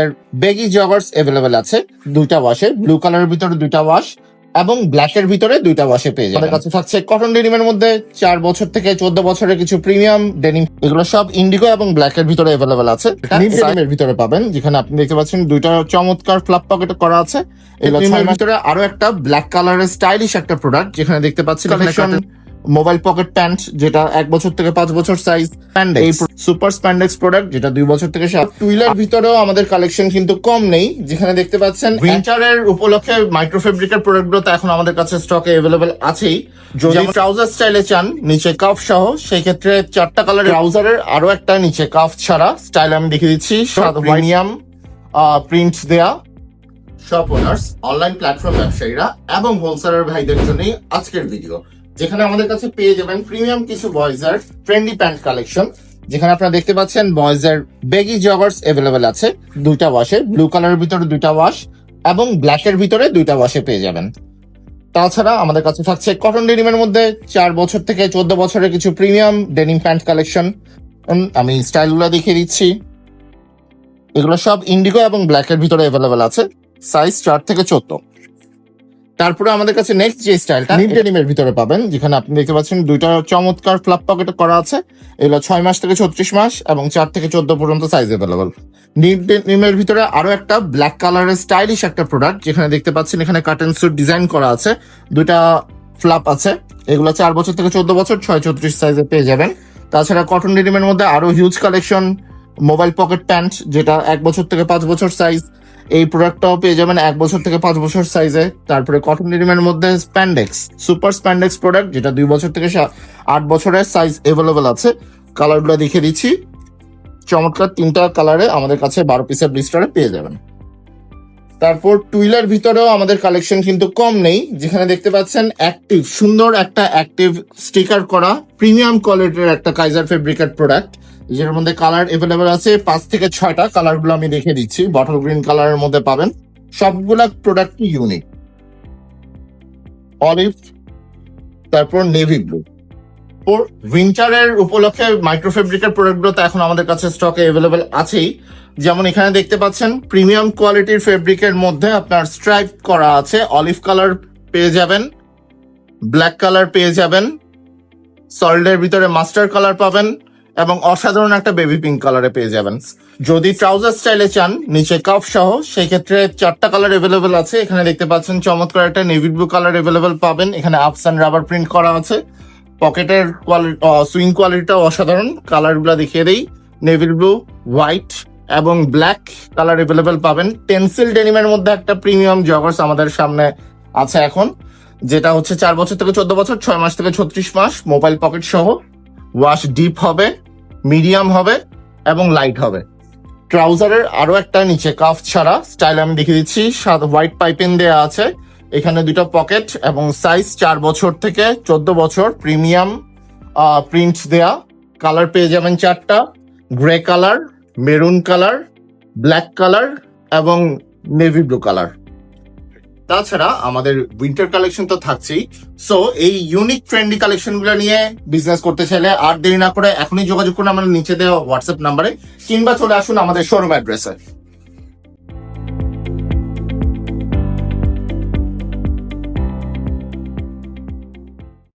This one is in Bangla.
এর বেগি জগার্স অ্যাভেলেবেল আছে। দুইটা ওয়াশে ব্লু কালারের ভিতরে দুইটা ওয়াশ এবং ব্ল্যাক এর ভিতরে দুইটা ওয়াশে পেয়ে যাবেন। আমাদের কাছে থাকছে কটন ডেনিমের মধ্যে চার বছর থেকে চোদ্দ বছরের কিছু প্রিমিয়াম ডেনিম এগুলো সব ইন্ডিগো এবং ব্ল্যাক এর ভিতরে অ্যাভেলেবেল আছে। ডেনিমের ভিতরে পাবেন যেখানে আপনি দেখতে পাচ্ছেন দুইটা চমৎকার ফ্লাপ পকেট করা আছে। এগুলো ধরে আরও একটা ব্ল্যাক কালারের স্টাইলিশ একটা প্রোডাক্ট যেখানে দেখতে পাচ্ছি কালেকশন মোবাইল পকেট প্যান্ট যেটা এক বছর থেকে পাঁচ বছর সাইজ এই সুপার স্প্যান্ডেক্স প্রোডাক্ট যেটা দুই বছর থেকে সাত। টুইলার ভিতরেও আমাদের কালেকশন কিন্তু কম নেই যেখানে দেখতে পাচ্ছেন উইন্টারের উপলক্ষে মাইক্রো ফেব্রিকের প্রোডাক্টগুলো তো এখন আমাদের কাছে স্টকে অ্যাভেলেবেল আছেই। যদি ট্রাউজার স্টাইলে চান নিচে কাফ সহ সেই ক্ষেত্রে চারটা কালার ট্রাউজারের আরও একটা নিচে কাফ ছাড়া স্টাইল আমি দেখিয়ে দিচ্ছি। প্রিমিয়াম প্রিন্ট দেয়া। শপ ওনার্স অনলাইন প্ল্যাটফর্ম ব্যবসায়ীরা এবং হোলসেলার ভাইদের জন্যই আজকের ভিডিও যেখানে আমাদের কাছে পেয়ে যাবেন প্রিমিয়াম কিছু বয়েজের ট্রেন্ডি প্যান্ট কালেকশন যেখানে আপনারা দেখতে পাচ্ছেন বয়েজের বেগি জগার্স অ্যাভেলেবেল আছে, দুইটা ওয়াশে ব্লু কালারের ভিতরে দুইটা ওয়াশ এবং ব্ল্যাক এর ভিতরে দুইটা ওয়াশে পেয়ে যাবেন। তাছাড়া আমাদের কাছে থাকছে কটন ডেনিমের মধ্যে চার বছর থেকে চোদ্দ বছরের কিছু প্রিমিয়াম ডেনিম প্যান্ট কালেকশন আমি স্টাইলগুলো দেখিয়ে দিচ্ছি। এগুলো সব ইন্ডিগো এবং ব্ল্যাক এর ভিতরে অ্যাভেলেবেল আছে সাইজ চার থেকে চোদ্দ। তারপরে আমাদের কাছে নেক্সট যে স্টাইলটা নিট ডেনিমের ভিতরে পাবেন। যেখানে আপনি দেখতে পাচ্ছেন দুইটা চমৎকার ফ্লাপ পকেট করা আছে। এগুলো ছয় মাস থেকে ছত্রিশ মাস এবং চার থেকে চোদ্দ পর্যন্ত সাইজ অ্যাভেলেবল নিট ডেনিমের ভিতরে আরও একটা ব্ল্যাক কালারের স্টাইলিশ একটা প্রোডাক্ট যেখানে দেখতে পাচ্ছেন এখানে কার্টেন স্যুট ডিজাইন করা আছে। দুইটা ফ্লাপ আছে। এগুলো চার বছর থেকে চোদ্দ বছর ছয় চৌত্রিশ সাইজে পেয়ে যাবেন। তাছাড়া কটন ডেনিমের মধ্যে আরও huge collection mobile pocket pant যেটা এক বছর থেকে পাঁচ বছর সাইজ এই প্রোডাক্টটাও পেয়ে যাবেন এক বছর থেকে পাঁচ বছর সাইজে তারপরে কটন ডেনিমের মধ্যে স্প্যান্ডেক্স সুপার স্প্যান্ডেক্স প্রোডাক্ট যেটা দুই বছর থেকে আট বছরের সাইজ অ্যাভেলেবেল আছে। কালারগুলো দেখিয়ে দিচ্ছি। চমৎকার তিনটা কালারে আমাদের কাছে বারো পিসের ব্লিস্টারে পেয়ে যাবেন। তারপর টুইলার ভিতরেও আমাদের কালেকশন কিন্তু কম নেই। যেখানে দেখতে পাচ্ছেন অ্যাক্টিভ সুন্দর একটা অ্যাক্টিভ স্টিকার করা প্রিমিয়াম কোয়ালিটির একটা কাইজার ফেব্রিকের প্রোডাক্ট যেটার মধ্যে কালার এভেলেবেল আছে, পাঁচ থেকে ছয়টা কালারগুলো আমি দেখে দিচ্ছি। বটল গ্রিন কালারের মধ্যে পাবেন। সবগুলা প্রোডাক্ট ইউনিক অলিভ তারপর নেভি ব্লু উইন্টারের উপলক্ষে মাইক্রো ফেব্রিকের প্রোডাক্ট তো এখন আমাদের কাছে স্টকে এভেলেবেল আছেই। যেমন এখানে দেখতে পাচ্ছেন প্রিমিয়াম কোয়ালিটির ফেব্রিকের মধ্যে আপনার স্ট্রাইপ করা আছে। অলিভ কালার পেয়ে যাবেন। ব্ল্যাক কালার পেয়ে যাবেন। সল্টের ভিতরে মাস্টার কালার পাবেন। এবং অসাধারণ একটা বেবি পিঙ্ক কালারে পেয়ে যাবেন। যদি ট্রাউজার স্টাইলে চান, নিচে কাপ সহ সেই ক্ষেত্রে চারটা কালার এভেলেবেল আছে। এখানে দেখতে পাচ্ছেন চমৎকার একটা নেভি ব্লু কালার এভেলেবেল পাবেন। এখানে আপস অ্যান্ড রাবার প্রিন্ট করা আছে। পকেটের কোয়ালিটি সুইং কোয়ালিটিটাও অসাধারণ। কালারগুলা দেখিয়ে দেই। নেভি ব্লু হোয়াইট এবং ব্ল্যাক কালার এভেলেবেল পাবেন। পেন্সিল ডেনিমের মধ্যে একটা প্রিমিয়াম জগার্স আমাদের সামনে আছে এখন, যেটা হচ্ছে চার বছর থেকে চোদ্দ বছর, ছয় মাস থেকে ছত্রিশ মাস। মোবাইল পকেট সহ। ওয়াশ ডিপ হবে। মিডিয়াম হবে এবং লাইট হবে। ট্রাউজারের আরও একটা নিচে কাফ ছাড়া স্টাইল আমি দেখিয়ে দিচ্ছি। হোয়াইট পাইপিং দেওয়া আছে। এখানে দুটো পকেট এবং সাইজ চার বছর থেকে চোদ্দ বছর প্রিমিয়াম প্রিন্ট দেয়া। কালার পেয়ে যাবেন চারটা। Grey colour, maroon colour, black colour এবং নেভি ব্লু কালার। তাছাড়া আমাদের উইন্টার কালেকশন তো থাকছেই। সো এই ইউনিক ট্রেন্ডি কালেকশনগুলো নিয়ে বিজনেস করতে চাইলে আর দেরি না করে এখনই যোগাযোগ করুন আমাদের নিচে দেওয়া হোয়াটসঅ্যাপ নাম্বারে কিংবা চলে আসুন আমাদের শোরুম অ্যাড্রেসে